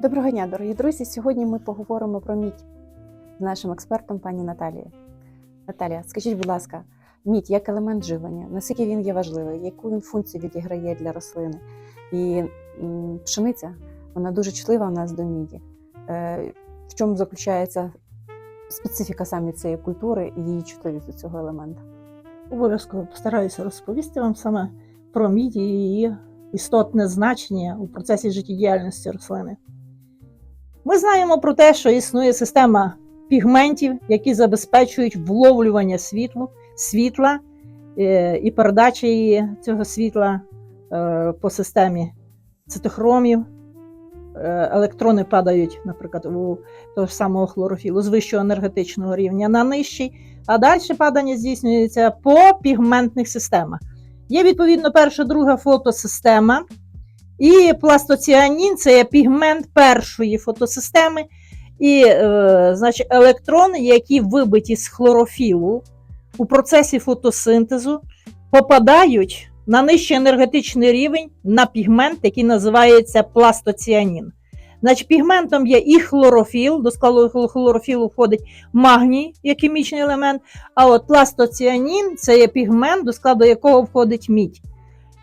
Доброго дня, дорогі друзі! Сьогодні ми поговоримо про мідь з нашим експертом пані Наталією. Наталія, скажіть, будь ласка, мідь як елемент живлення, наскільки він є важливий, яку він функцію відіграє для рослини? І пшениця вона дуже чутлива у нас до міді. Е, В чому заключається специфіка саме цієї культури і її чутливість до цього елемента? Обов'язково постараюся розповісти вам саме про мідь і її істотне значення у процесі життєдіяльності рослини. Ми знаємо про те, що існує система пігментів, які забезпечують вловлювання світлу, світла е, і передачі цього світла е, по системі цитохромів. Е, Електрони падають, наприклад, у того ж самого хлорофілу з вищого енергетичного рівня на нижчий, а далі падання здійснюється по пігментних системах. Є відповідно перша, друга фотосистема. І пластоціанін це є пігмент першої фотосистеми. І е, значить, електрони, які вибиті з хлорофілу у процесі фотосинтезу, попадають на нижчий енергетичний рівень на пігмент, який називається пластоціанін. Значить, пігментом є і хлорофіл, до складу хлорофілу входить магній як хімічний елемент, а от пластоціанін це є пігмент, до складу якого входить мідь.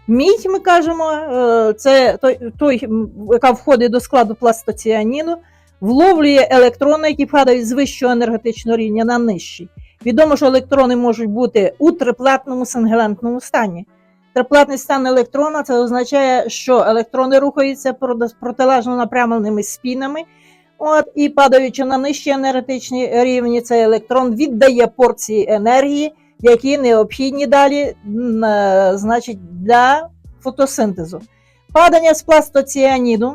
Мідь, ми кажемо, е, це той, той, яка входить до складу пластоціаніну, вловлює електрони, які падають з вищого енергетичного рівня на нижчий. Відомо, що електрони можуть бути у триплатному сингелентному стані. Триплатний стан електрона це означає, що електрони рухаються протилежно напрямленими спінами. От, і падаючи на нижчі енергетичні рівні, цей електрон віддає порції енергії, які необхідні далі е, значить, для фотосинтезу. Падання з пластоціаніду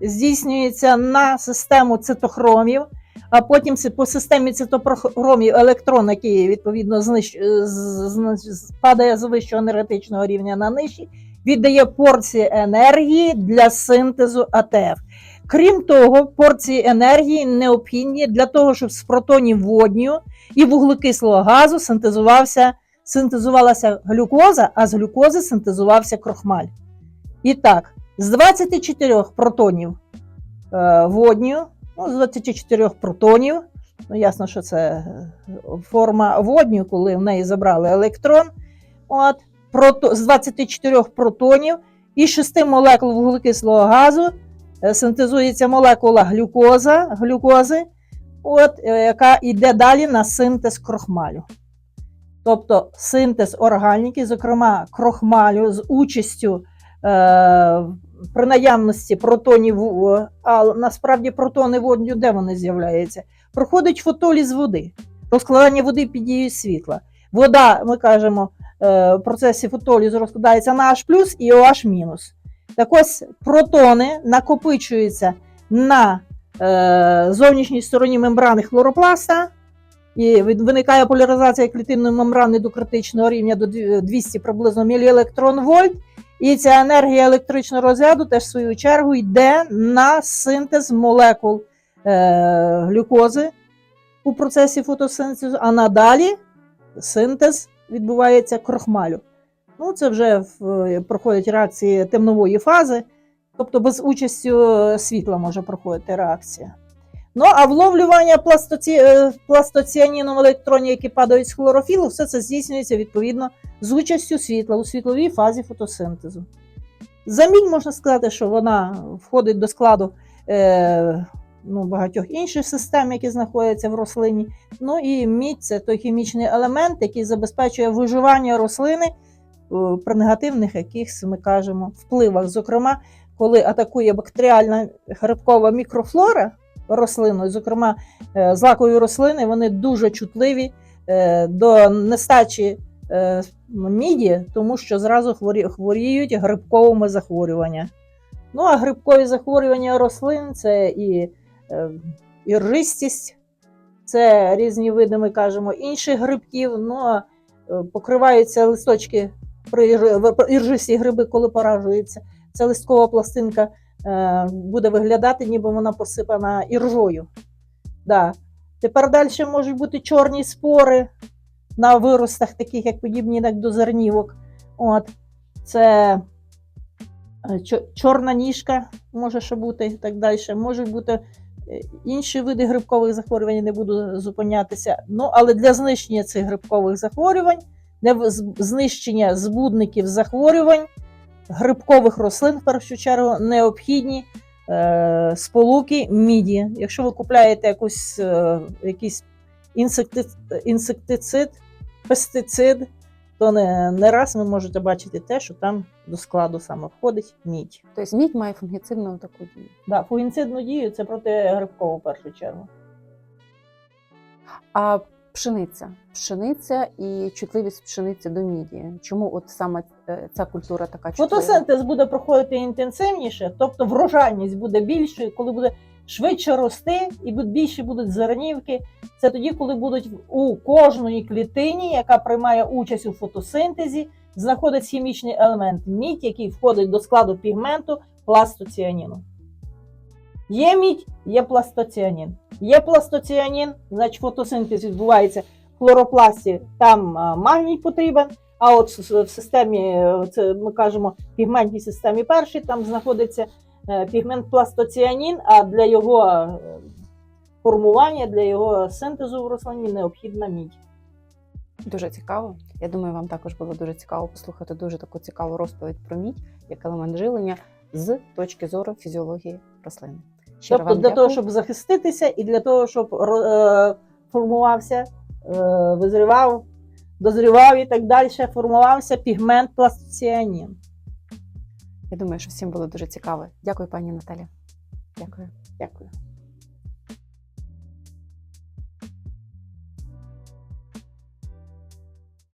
здійснюється на систему цитохромів, а потім по системі цитохромів електрон, який відповідно знищ... з- падає з вищого енергетичного рівня на нижчий, віддає порції енергії для синтезу АТФ. Крім того, порції енергії необхідні для того, щоб з протонів водню і вуглекислого газу синтезувався, синтезувалася глюкоза, а з глюкози синтезувався крохмаль. І так, з 24 протонів е, водню, ну, з 24 протонів, ну ясно, що це е, форма водню, коли в неї забрали електрон. От, прото, з 24 протонів і 6 молекул вуглекислого газу синтезується молекула глюкоза, глюкози, от, е, яка йде далі на синтез крохмалю. Тобто синтез органіки, зокрема крохмалю з участю е, при наявності протонів, е, а насправді протони водню, де вони з'являються? Проходить фотоліз води, розкладання води під дією світла. Вода, ми кажемо, е, в процесі фотолізу розкладається на H і OH-. Так ось протони накопичуються на е, зовнішній стороні мембрани хлоропласта, і виникає поляризація клітинної мембрани до критичного рівня до 200 приблизно міліелектрон вольт. І ця енергія електричного розряду теж в свою чергу йде на синтез молекул е, глюкози у процесі фотосинтезу, а надалі синтез відбувається крохмалю. Ну, це вже в- проходять реакції темнової фази, тобто без участі е, світла може проходити реакція. Ну, а вловлювання пластоці... е, пластоціаніном електронів, які падають з хлорофілу, все це здійснюється відповідно з участю світла у світловій фазі фотосинтезу. Замінь можна сказати, що вона входить до складу е, ну, багатьох інших систем, які знаходяться в рослині. Ну і мідь це той хімічний елемент, який забезпечує виживання рослини е, при негативних якихось, ми кажемо, впливах. Зокрема, коли атакує бактеріальна грибкова мікрофлора рослину, зокрема е, злакові рослини, вони дуже чутливі е, до нестачі міді, тому що зразу хворіють грибковими захворюваннями. Ну, а грибкові захворювання рослин це і, і ржистість, це різні види, ми кажемо, інших грибків. Ну, покриваються листочки при ір- іржисті гриби, коли поражуються. Ця листкова пластинка е, буде виглядати, ніби вона посипана іржою. Да. Тепер далі можуть бути чорні спори на виростах, таких як подібні як до зернівок. От. Це Е, Чорна ніжка може ще бути і так далі. Можуть бути е, інші види грибкових захворювань, не буду зупинятися. Ну, але для знищення цих грибкових захворювань, знищення збудників захворювань, грибкових рослин, в першу чергу, необхідні е, сполуки міді. Якщо ви купляєте якусь, е, якийсь інсекти- інсектицид, пестицид, то не, не раз ви можете бачити те, що там до складу саме входить мідь. Тобто мідь має фунгіцидну таку дію. Да, фугінцидну дію це проти грибкову в першу чергу. А пшениця. Пшениця і чутливість пшениці до міді. Чому от саме е, ця культура така чутлива? Фотосинтез буде проходити інтенсивніше, тобто врожайність буде більшою, коли буде швидше рости і більше будуть зернівки. Це тоді, коли будуть у кожної клітині, яка приймає участь у фотосинтезі, знаходиться хімічний елемент мідь, який входить до складу пігменту пластоціаніну. Є мідь, є пластоціанін. Є пластоціанін, значить фотосинтез відбувається в хлоропласті, там магній потрібен. А от в системі, е, це ми кажемо, пігментній системі першій, там знаходиться е, пігмент пластоціанін, а для його е, формування, для його синтезу в рослині необхідна мідь. Дуже цікаво. Я думаю, вам також було дуже цікаво послухати дуже таку цікаву розповідь про мідь як елемент живлення з точки зору фізіології рослини. Щиро Тобто вам для того, щоб захиститися, і для того, щоб е, формувався, е, визрівав, дозрівав і так далі, формувався пігмент пластоціанін. Я думаю, що всім було дуже цікаво. Дякую, пані Наталі. Дякую. Дякую.